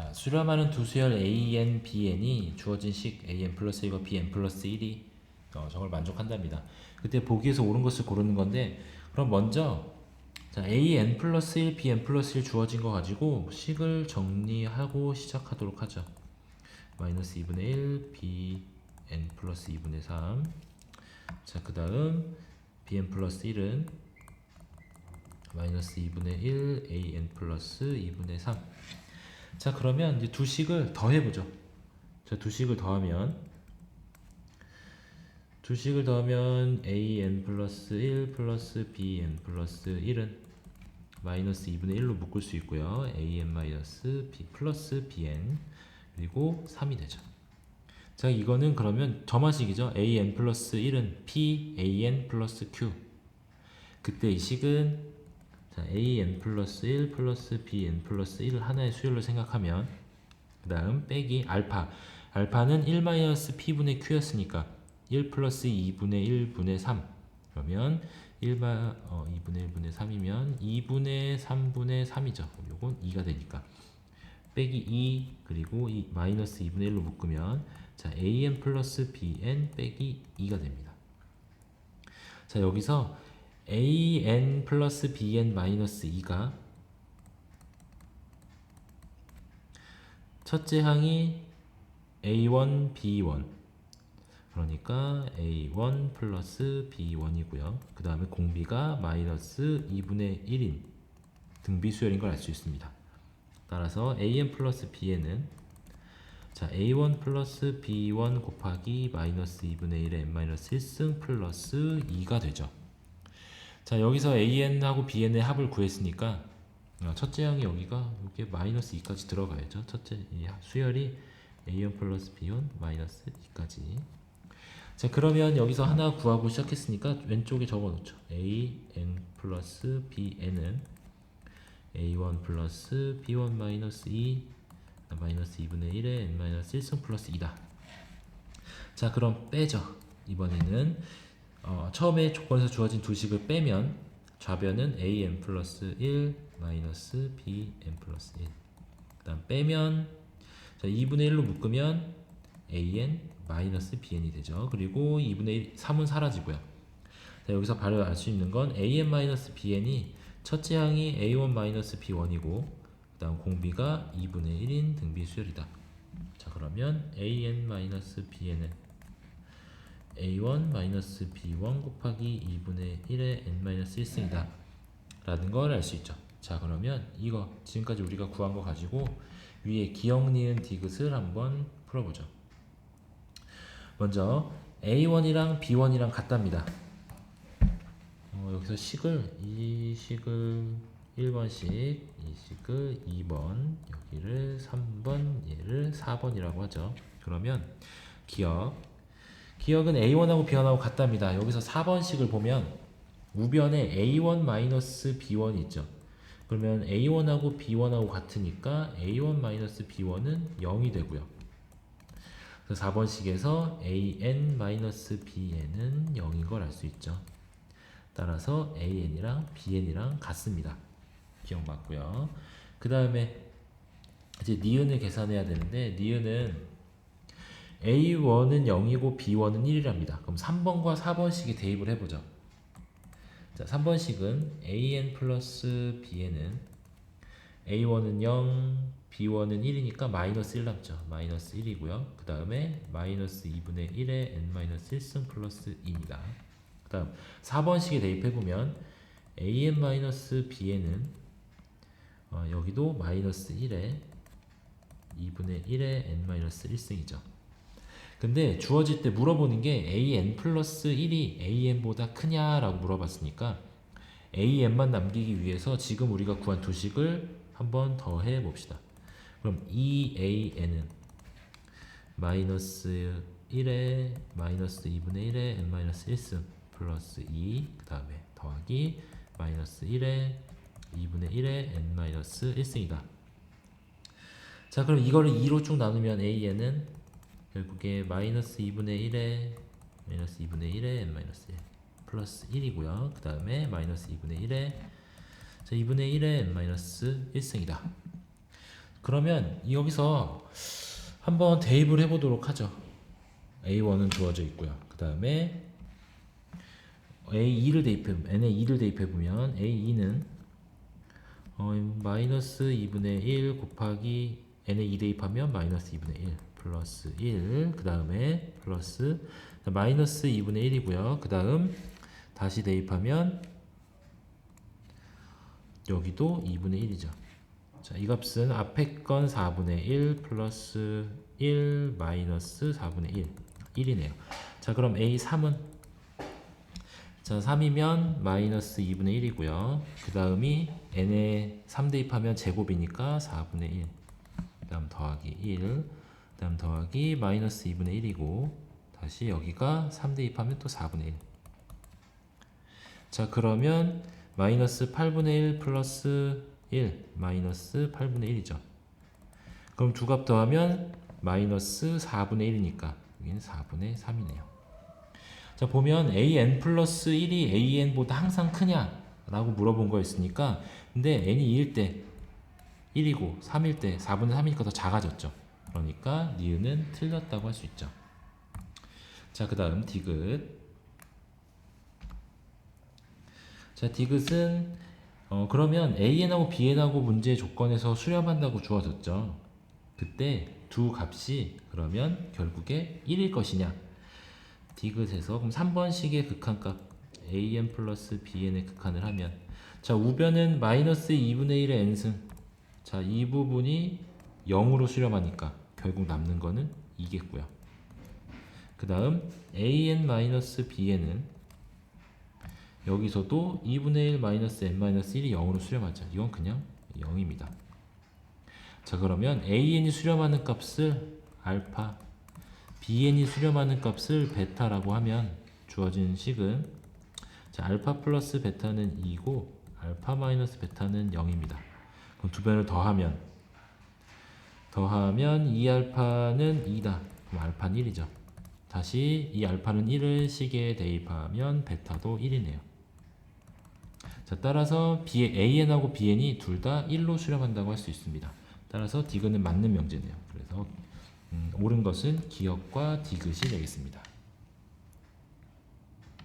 자, 수렴하는 두 수열 AN, BN이 주어진 식 AN 플러스 1과 BN 플러스 1이 어, 저걸 만족한답니다. 그때 보기에서 옳은 것을 고르는 건데 그럼 먼저 자, AN 플러스 1, BN 플러스 1 주어진 거 가지고 식을 정리하고 시작하도록 하죠. 마이너스 2분의 1, BN 플러스 2분의 3. 자, 그 다음 BN 플러스 1은 마이너스 2분의 1, AN 플러스 2분의 3. 자, 그러면 이제 두 식을 더해보죠. 자, 두 식을 더하면 두 식을 더하면 AN 플러스 1 플러스 BN 플러스 1은 마이너스 2분의 1로 묶을 수 있고요. AN 마이너스 B 플러스 BN 그리고 3이 되죠. 자, 이거는 그러면 점화식이죠. AN 플러스 1은 P, AN 플러스 Q. 그때 이 식은 자, AN 플러스 1 플러스 BN 플러스 1을 하나의 수열로 생각하면 그 다음 빼기 알파. 알파는 1 마이너스 P분의 Q였으니까 1 플러스 2분의 1분의 3 그러면 1마 어, 2분의 1분의 3이면 2분의 3분의 3이죠. 요건 2가 되니까. 빼기 2 그리고 이 마이너스 2분의 1로 묶으면 자 AN 플러스 BN 빼기 2가 됩니다. 자 여기서 AN 플러스 BN 마이너스 2가 첫째 항이 A1, B1 그러니까 A1 플러스 B1이고요. 그 다음에 공비가 마이너스 2분의 1인 등비 수열인 걸 알 수 있습니다. 따라서 AN 플러스 BN은 자 A1 플러스 B1 곱하기 마이너스 2분의 1의 N 마이너스 1승 플러스 2가 되죠. 자 여기서 AN하고 BN의 합을 구했으니까 어, 첫째 항이 여기가 이게 마이너스 2까지 들어가야죠. 첫째 이 수열이 A1 플러스 B1 마이너스 2까지. 자 그러면 여기서 하나 구하고 시작했으니까 왼쪽에 적어놓죠. AN 플러스 BN은 A1 플러스 B1 마이너스 2 마이너스 2분의 1에 N 마이너스 1승 플러스 2다. 자 그럼 빼죠. 이번에는 어, 처음에 조건에서 주어진 두 식을 빼면 좌변은 AN 플러스 1 마이너스 BN 플러스 1. 그 다음 빼면 자, 2분의 1로 묶으면 AN 마이너스 BN이 되죠. 그리고 2분의 1, 3은 사라지고요. 자, 여기서 바로 알 수 있는 건 AN 마이너스 BN이 첫째 항이 A1 마이너스 B1이고 그 다음 공비가 2분의 1인 등비 수열이다. 자 그러면 AN 마이너스 BN은 A1 마이너스 B1 곱하기 2분의 1의 N 마이너스 1승이다. 라는 걸 알 수 있죠. 자 그러면 이거 지금까지 우리가 구한 거 가지고 위에 기억 니은 디귿을 한번 풀어보죠. 먼저 A1이랑 B1이랑 같답니다. 어, 여기서 식을 이 식을 1번씩 이 식을 2번 여기를 3번 얘를 4번이라고 하죠. 그러면 기억 기억은 A1하고 B1하고 같답니다. 여기서 4번식을 보면 우변에 A1-B1이 있죠. 그러면 A1하고 B1하고 같으니까 A1-B1은 0이 되고요. 그래서 4번식에서 AN-BN은 0인 걸 알 수 있죠. 따라서 AN이랑 BN이랑 같습니다. 기억 맞고요. 그 다음에 이제 니은을 계산해야 되는데 니은은 A1은 0이고 B1은 1이랍니다. 그럼 3번과 4번식에 대입을 해보죠. 자, 3번식은 AN 플러스 BN은 A1은 0, B1은 1이니까 마이너스 1 남죠. 마이너스 1이고요. 그 다음에 마이너스 2분의 1의 N 마이너스 1승 플러스 2입니다. 그 다음 4번식에 대입해보면 AN 마이너스 BN은 어, 여기도 마이너스 1에 2분의 1의 N 마이너스 1승이죠. 근데 주어질 때 물어보는 게 AN 플러스 1이 AN보다 크냐라고 물어봤으니까 AN만 남기기 위해서 지금 우리가 구한 두 식을 한번 더 해 봅시다. 그럼 2AN은 마이너스 1에 마이너스 2분의 1에 N 마이너스 1승 플러스 2 그 다음에 더하기 마이너스 1에 2분의 1에 N 마이너스 1승이다. 자 그럼 이거를 2로 쭉 나누면 AN은 결국에 마이너스 2분의 1에 마이너스 2분의 1에 n 마이너스 1 플러스 1이고요. 그 다음에 마이너스 2분의 1에 자 2분의 1에 n 마이너스 1승이다. 그러면 여기서 한번 대입을 해보도록 하죠. A1은 주어져 있고요. 그 다음에 A2를 대입해 n에 2를 대입해 보면 A2는 어, 마이너스 2분의 1 곱하기 n에 2 대입하면 마이너스 2분의 1 플러스 1 그 다음에 플러스 마이너스 2분의 1이고요. 그 다음 다시 대입하면 여기도 2분의 1이죠. 자, 이 값은 앞에 건 4분의 1 플러스 1 마이너스 4분의 1 1이네요. 자, 그럼 A3은 자, 3이면 마이너스 2분의 1이고요. 그 다음이 n에 3 대입하면 제곱이니까 4분의 1. 그 다음 더하기 1. 그 다음 더하기 마이너스 2분의 1이고 다시 여기가 3 대입하면 또 4분의 1. 자, 그러면 마이너스 8분의 1 플러스 1 마이너스 8분의 1이죠. 그럼 두 값 더하면 마이너스 4분의 1이니까 여기는 4분의 3이네요. 자 보면 an 플러스 1이 an보다 항상 크냐 라고 물어본 거였으니까 근데 n이 2일 때 1이고 3일 때 4분의 3이니까 더 작아졌죠. 그러니까 니은은 틀렸다고 할 수 있죠. 자 그 다음 디귿 자 디귿은 어, 그러면 AN하고 BN하고 문제 조건에서 수렴한다고 주어졌죠. 그때 두 값이 그러면 결국에 1일 것이냐. 디귿에서 그럼 3번식의 극한값 AN 플러스 BN의 극한을 하면 자 우변은 마이너스 2분의 1의 n승 자 이 부분이 0으로 수렴하니까 결국 남는 거는 2겠고요. 그 다음 AN 마이너스 BN은 여기서도 2분의 1 마이너스 n 마이너스 1이 0으로 수렴하죠. 이건 그냥 0입니다. 자 그러면 AN이 수렴하는 값을 알파, BN이 수렴하는 값을 베타라고 하면 주어진 식은 자 알파 플러스 베타는 2고 알파 마이너스 베타는 0입니다. 그럼 두 변을 더하면 더하면 2알파는 2다. 그럼 알파는 1이죠. 다시 이 알파는 1을 식에 대입하면 베타도 1이네요. 자, 따라서 AN하고 BN이 둘 다 1로 수렴한다고 할 수 있습니다. 따라서 디귿은 맞는 명제네요. 그래서 음, 옳은 것은 기역과 디귿이 되겠습니다.